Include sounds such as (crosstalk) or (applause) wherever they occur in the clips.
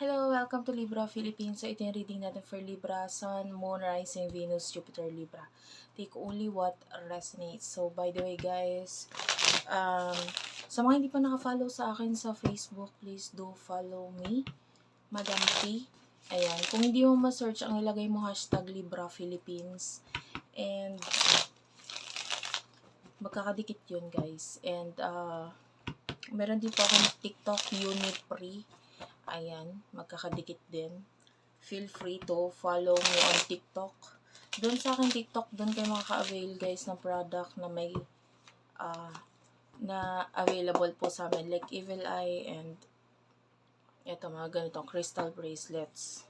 Hello, welcome to Libra Philippines. So, ito yung reading natin for Libra, Sun, Moon, Rising, Venus, Jupiter, Libra. Take only what resonates. So, by the way, guys, um, sa mga hindi pa nakafollow sa akin sa Facebook, please do follow me, Madam T. Ayan, kung hindi mo ma-search, ang ilagay mo hashtag Libra Philippines. And, magkakadikit yun, guys. And, uh, meron din po akong TikTok unit free. Ayan, magkakadikit din. Feel free to follow me on TikTok. Doon sa akin TikTok, doon kayo makaka-avail guys ng product na may ah na available po sa amin. Like Evil Eye and ito mga ganitong crystal bracelets.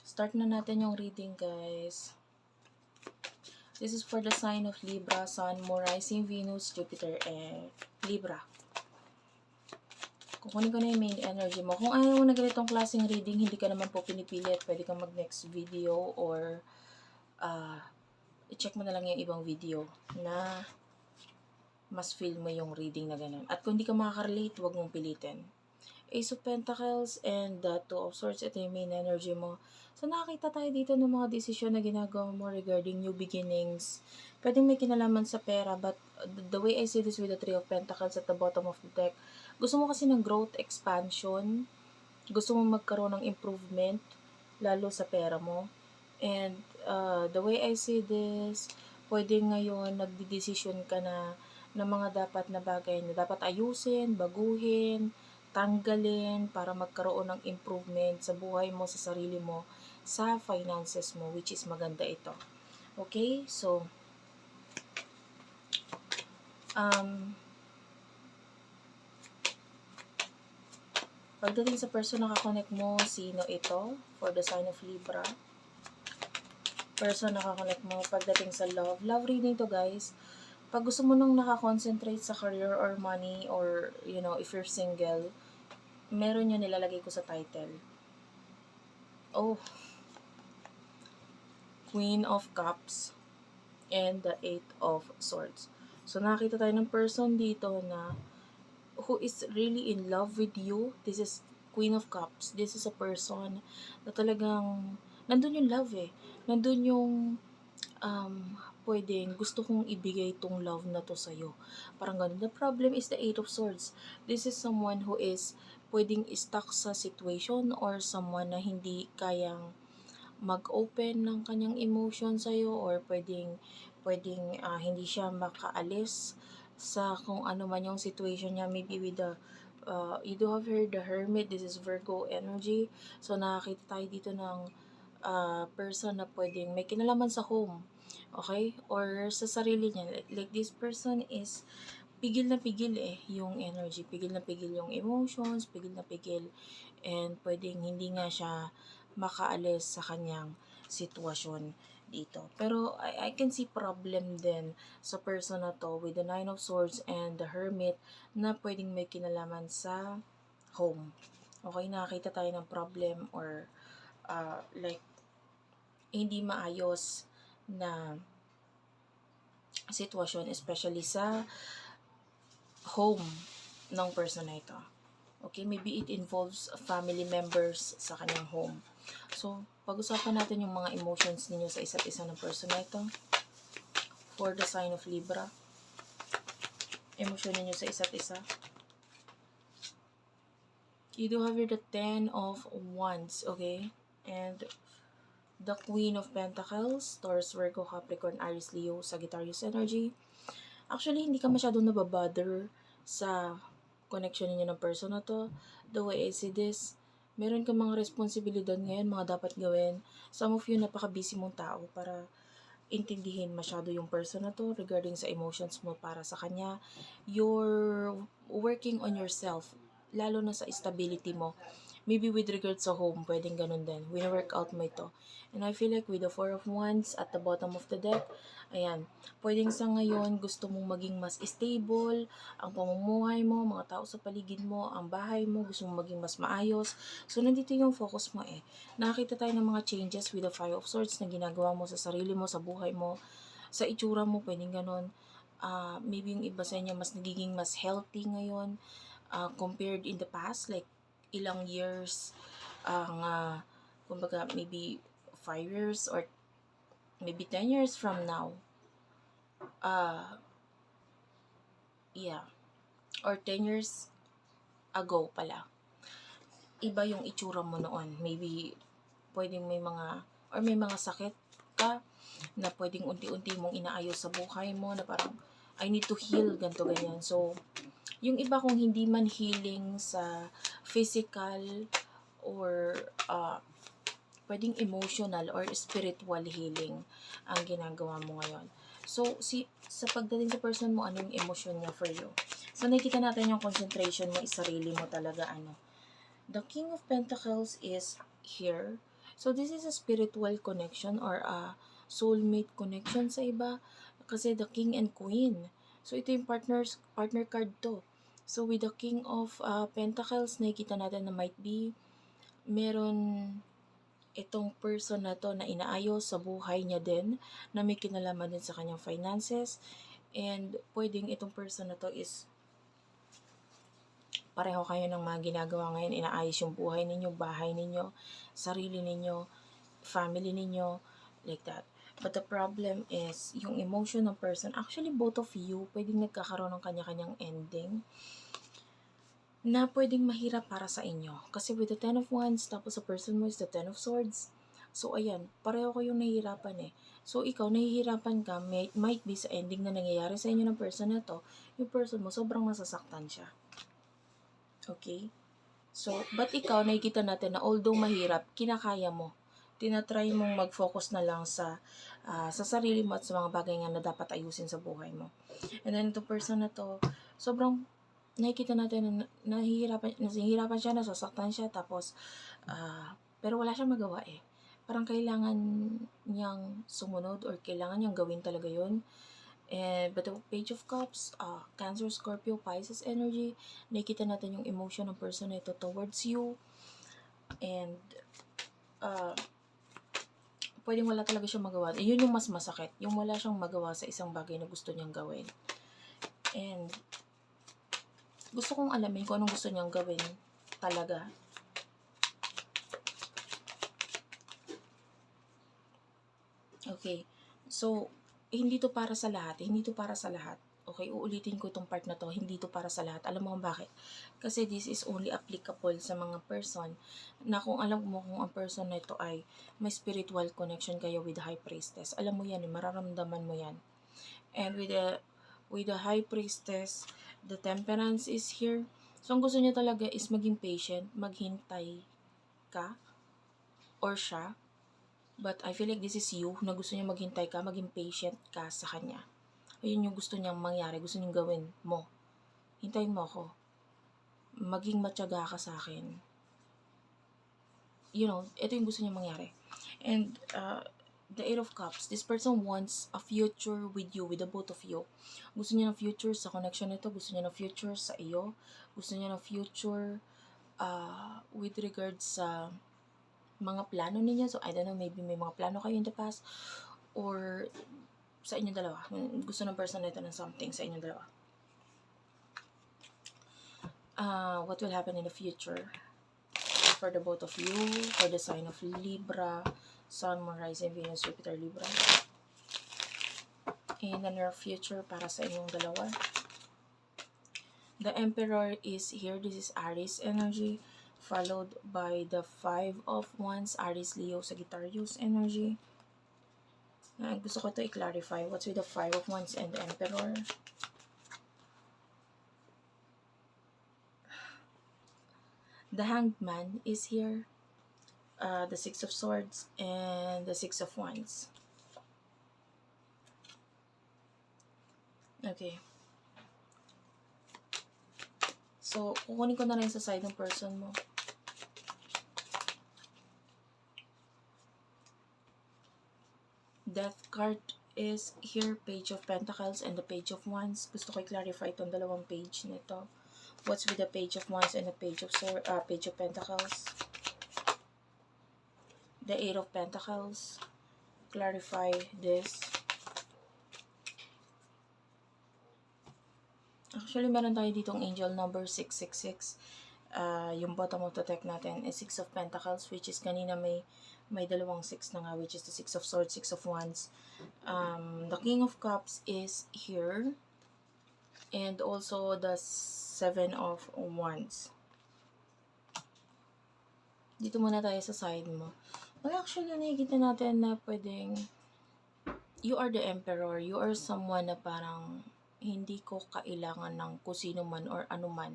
Start na natin yung reading guys. This is for the sign of Libra, Sun, Moon, Rising, Venus, Jupiter, and Libra. Kukunin ko na yung main energy mo. Kung ayaw mo na ganitong klaseng reading, hindi ka naman po pinipilit. Pwede kang mag-next video or uh, i-check mo na lang yung ibang video na mas feel mo yung reading na ganun. At kung hindi ka makaka-relate, huwag mong pilitin. Ace of Pentacles and the Two of Swords, ito yung main energy mo. So, nakakita tayo dito ng mga desisyon na ginagawa mo regarding new beginnings. Pwedeng may kinalaman sa pera, but the way I see this with the Three of Pentacles at the bottom of the deck, gusto mo kasi ng growth, expansion, gusto mo magkaroon ng improvement, lalo sa pera mo. And uh, the way I see this, pwede ngayon nagdidesisyon ka na ng mga dapat na bagay na dapat ayusin, baguhin, tanggalin para magkaroon ng improvement sa buhay mo, sa sarili mo, sa finances mo, which is maganda ito. Okay? So, um, Pagdating sa person na kakonect mo, sino ito? For the sign of Libra. Person na kakonect mo, pagdating sa love. Love reading to guys. Pag gusto mo nung nakakonsentrate sa career or money or, you know, if you're single, meron yun nilalagay ko sa title. Oh. Queen of Cups and the Eight of Swords. So, nakita tayo ng person dito na who is really in love with you. This is Queen of Cups. This is a person na talagang nandun yung love eh. Nandun yung um, pwedeng gusto kong ibigay itong love na to sa'yo. Parang ganun. The problem is the Eight of Swords. This is someone who is pwedeng stuck sa situation or someone na hindi kayang mag-open ng kanyang emotion sa'yo or pwedeng, pwedeng uh, hindi siya makaalis sa kung ano man yung situation niya. Maybe with the uh, you do have here the hermit this is Virgo energy. So nakakita tayo dito ng uh, person na pwedeng may kinalaman sa home okay? Or sa sarili niya. Like, like this person is pigil na pigil eh yung energy pigil na pigil yung emotions pigil na pigil and pwedeng hindi nga siya makaalis sa kanyang sitwasyon dito. Pero I, I can see problem din sa person na to with the Nine of Swords and the Hermit na pwedeng may kinalaman sa home. Okay, nakakita tayo ng problem or uh, like hindi maayos na sitwasyon especially sa home ng person na ito. Okay, maybe it involves family members sa kanyang home. So, pag-usapan natin yung mga emotions ninyo sa isa't isa ng person na ito. For the sign of Libra. Emosyon ninyo sa isa't isa. You do have here the Ten of Wands, okay? And the Queen of Pentacles, Taurus, Virgo, Capricorn, Aries, Leo, Sagittarius energy. Actually, hindi ka masyadong nababother sa connection ninyo ng person na to. The way I see this, meron ka mga responsibilidad ngayon, mga dapat gawin. Some of you, napaka-busy mong tao para intindihin masyado yung person na to regarding sa emotions mo para sa kanya. You're working on yourself, lalo na sa stability mo. Maybe with regards sa home, pwedeng ganun din. Wino-work out mo ito. And I feel like with the Four of Wands at the bottom of the deck, ayan, pwedeng sa ngayon gusto mong maging mas stable, ang pamumuhay mo, mga tao sa paligid mo, ang bahay mo, gusto mong maging mas maayos. So, nandito yung focus mo eh. Nakakita tayo ng mga changes with the Five of Swords na ginagawa mo sa sarili mo, sa buhay mo, sa itsura mo, pwedeng ganun. Uh, maybe yung iba sa inyo mas nagiging mas healthy ngayon uh, compared in the past, like ilang years ang, ah, kumbaga, maybe 5 years or maybe 10 years from now, ah, yeah, or 10 years ago pala, iba yung itsura mo noon. Maybe, pwedeng may mga, or may mga sakit ka, na pwedeng unti-unti mong inaayos sa buhay mo, na parang, I need to heal, ganto ganyan. So, yung iba kung hindi man healing sa physical or uh, pwedeng emotional or spiritual healing ang ginagawa mo ngayon. So, si, sa pagdating sa person mo, ano yung emotion niya for you? So, nakikita natin yung concentration mo, sarili mo talaga, ano. The King of Pentacles is here. So, this is a spiritual connection or a soulmate connection sa iba. Kasi the King and Queen. So, ito yung partners, partner card to. So, with the King of uh, Pentacles, nakikita natin na might be meron itong person na to na inaayos sa buhay niya din, na may kinalaman din sa kanyang finances, and pwedeng itong person na to is pareho kayo ng mga ginagawa ngayon, inaayos yung buhay ninyo, bahay ninyo, sarili ninyo, family ninyo, like that. But the problem is, yung emotion ng person, actually both of you, pwedeng nagkakaroon ng kanya-kanyang ending na pwedeng mahirap para sa inyo. Kasi with the Ten of Wands, tapos sa person mo is the Ten of Swords. So, ayan, pareho kayong nahihirapan eh. So, ikaw, nahihirapan ka, may, might be sa ending na nangyayari sa inyo ng person na to, yung person mo, sobrang nasasaktan siya. Okay? So, but ikaw, nakikita natin na although mahirap, kinakaya mo. Tinatry mong mag-focus na lang sa ah, sa sarili mo at sa mga bagay nga na dapat ayusin sa buhay mo. And then, the person na to, sobrang nakikita natin na nahihirapan, nahihirapan siya, nasasaktan siya, tapos, ah, pero wala siyang magawa eh. Parang kailangan niyang sumunod or kailangan niyang gawin talaga yun. And, but the Page of Cups, uh, Cancer, Scorpio, Pisces energy, nakikita natin yung emotion ng person na ito towards you. And, uh, pwedeng wala talaga siyang magawa. Eh, yun yung mas masakit. Yung wala siyang magawa sa isang bagay na gusto niyang gawin. And, gusto kong alamin kung anong gusto niyang gawin talaga. Okay. So, hindi to para sa lahat. Hindi to para sa lahat. Okay, uulitin ko itong part na to. Hindi to para sa lahat. Alam mo kung bakit? Kasi this is only applicable sa mga person na kung alam mo kung ang person na ito ay may spiritual connection kayo with the high priestess. Alam mo yan, eh, mararamdaman mo yan. And with the with the high priestess, the temperance is here. So, ang gusto niya talaga is maging patient, maghintay ka or siya. But I feel like this is you na gusto niya maghintay ka, maging patient ka sa kanya. Ayun yung gusto niyang mangyari, gusto niyang gawin mo. Hintayin mo ako. Maging matyaga ka sa akin. You know, ito yung gusto niyang mangyari. And, uh, the Eight of Cups, this person wants a future with you, with the both of you. Gusto niya ng future sa connection nito, gusto niya ng future sa iyo, gusto niya ng future uh, with regards sa mga plano ninyo. So, I don't know, maybe may mga plano kayo in the past or sa inyong dalawa. Gusto ng person nito ng something sa inyong dalawa. Uh, what will happen in the future for the both of you, for the sign of Libra, Sun, Moon, Rising, Venus, Jupiter, Libra. In the near future para sa inyong dalawa. The Emperor is here. This is Aries energy. Followed by the Five of Wands. Aries, Leo, Sagittarius energy. Na gusto ko to i-clarify. What's with the Five of Wands and the Emperor? The Hanged Man is here. Uh, the Six of Swords and the Six of Wands. Okay. So, kukunin ko na rin sa side ng person mo. Death card is here, Page of Pentacles and the Page of Wands. Gusto ko i-clarify itong dalawang page nito. What's with the Page of Wands and the Page of uh, Page of Pentacles? The Eight of Pentacles. Clarify this. Actually, meron tayo ditong angel number 666. Uh, yung bottom of the deck natin is Six of Pentacles, which is kanina may may dalawang six na nga, which is the Six of Swords, Six of Wands. Um, the King of Cups is here. And also the Seven of Wands. Dito muna tayo sa side mo. Well, actually, nakikita natin na pwedeng you are the emperor. You are someone na parang hindi ko kailangan ng kusino man or ano man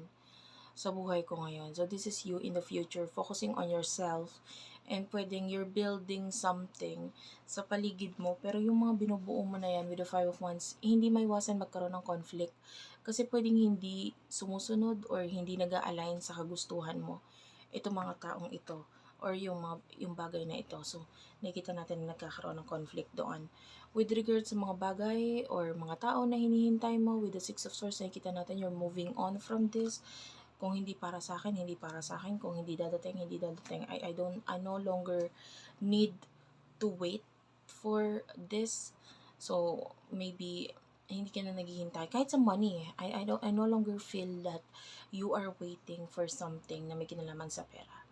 sa buhay ko ngayon. So, this is you in the future, focusing on yourself and pwedeng you're building something sa paligid mo, pero yung mga binubuo mo na yan with the Five of Wands, hindi maiwasan magkaroon ng conflict. Kasi pwedeng hindi sumusunod or hindi nag align sa kagustuhan mo itong mga taong ito or yung mga yung bagay na ito. So, nakikita natin na nagkakaroon ng conflict doon. With regards sa mga bagay or mga tao na hinihintay mo with the Six of Swords, nakikita natin you're moving on from this kung hindi para sa akin, hindi para sa akin. Kung hindi dadating, hindi dadating. I, I don't, I no longer need to wait for this. So, maybe, hindi ka na naghihintay. Kahit sa money, I, I, don't, I no longer feel that you are waiting for something na may kinalaman sa pera.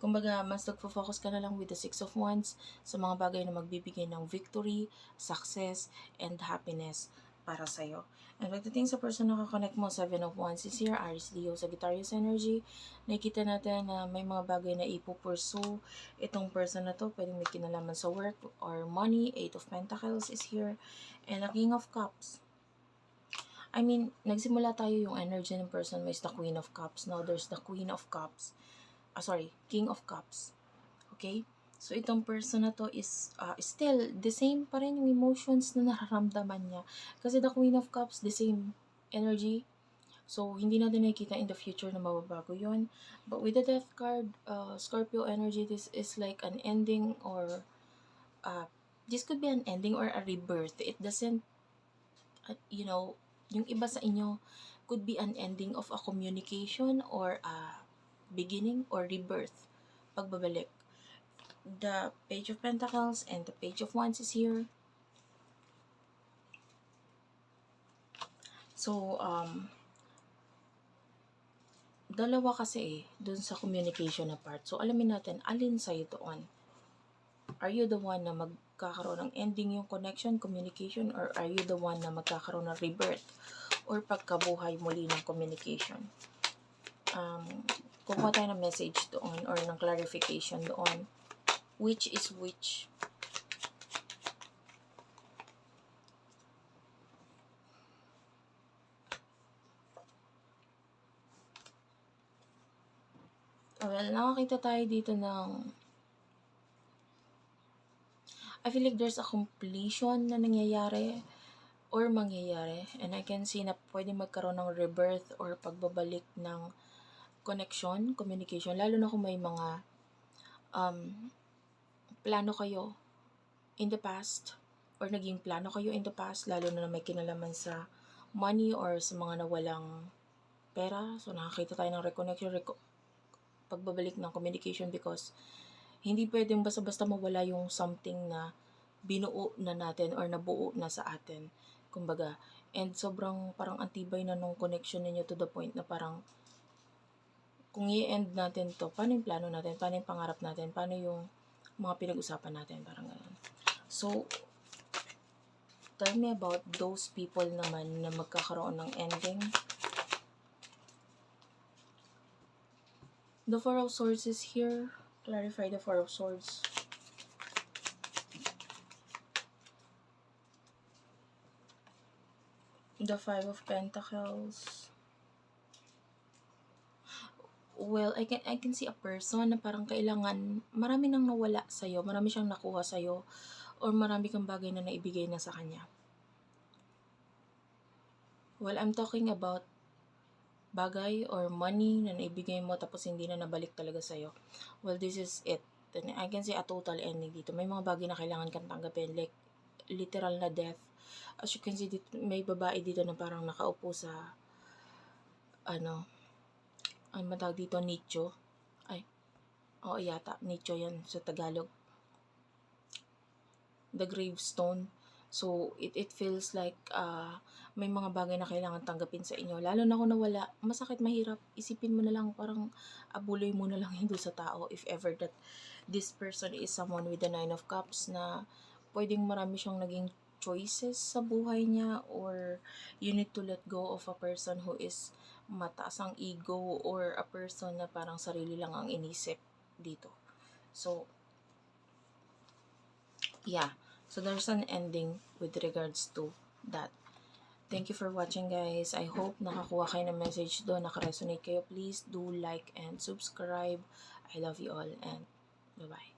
Kumbaga, mas nagfo-focus ka na lang with the Six of Wands sa mga bagay na magbibigay ng victory, success, and happiness para sa'yo. And pagdating sa person na kakonect mo, 7 of Wands is here, Aries Leo, Sagittarius energy. Nakikita natin na may mga bagay na ipupursue. Itong person na to, pwedeng may kinalaman sa work or money. 8 of Pentacles is here. And the King of Cups. I mean, nagsimula tayo yung energy ng person is the Queen of Cups. Now, there's the Queen of Cups. Ah, sorry, King of Cups. Okay? So, itong person na to is uh, still the same pa rin yung emotions na nararamdaman niya. Kasi the Queen of Cups, the same energy. So, hindi natin nakikita in the future na mababago yon But with the Death card, uh, Scorpio energy, this is like an ending or uh, this could be an ending or a rebirth. It doesn't, uh, you know, yung iba sa inyo could be an ending of a communication or a beginning or rebirth. Pagbabalik the Page of Pentacles and the Page of Wands is here. So, um, dalawa kasi eh, dun sa communication na part. So, alamin natin, alin sa'yo doon? Are you the one na magkakaroon ng ending yung connection, communication, or are you the one na magkakaroon ng rebirth or pagkabuhay muli ng communication? Um, kukuha tayo ng message doon or ng clarification doon which is which. Well, nakakita tayo dito ng I feel like there's a completion na nangyayari or mangyayari. And I can see na pwede magkaroon ng rebirth or pagbabalik ng connection, communication. Lalo na kung may mga um, plano kayo in the past or naging plano kayo in the past, lalo na may kinalaman sa money or sa mga nawalang pera. So, nakakita tayo ng reconnection, reco- pagbabalik ng communication because hindi pwedeng basta-basta mawala yung something na binuo na natin or nabuo na sa atin. Kumbaga, and sobrang parang antibay na nung connection ninyo to the point na parang kung i-end natin to, paano yung plano natin, paano yung pangarap natin, paano yung mga pinag-usapan natin, parang ganun. So, tell me about those people naman na magkakaroon ng ending. The Four of Swords is here. Clarify the Four of Swords. The Five of Pentacles. Well, I can I can see a person na parang kailangan marami nang nawala sa iyo, marami siyang nakuha sa iyo or marami kang bagay na naibigay na sa kanya. Well, I'm talking about bagay or money na naibigay mo tapos hindi na nabalik talaga sa iyo. Well, this is it. Then I can see a total ending dito. May mga bagay na kailangan kang tanggapin like literal na death. As you can see, dito, may babae dito na parang nakaupo sa ano, ano matawag dito, nicho. Ay, oo yata, nicho yan sa Tagalog. The gravestone. So, it, it feels like uh, may mga bagay na kailangan tanggapin sa inyo. Lalo na kung nawala, masakit, mahirap. Isipin mo na lang, parang abuloy mo na lang hindi (laughs) sa tao if ever that this person is someone with the nine of cups na pwedeng marami siyang naging choices sa buhay niya or you need to let go of a person who is mataas ang ego or a person na parang sarili lang ang inisip dito. So, yeah. So, there's an ending with regards to that. Thank you for watching guys. I hope nakakuha kayo ng message doon, nakaresonate kayo. Please do like and subscribe. I love you all and bye-bye.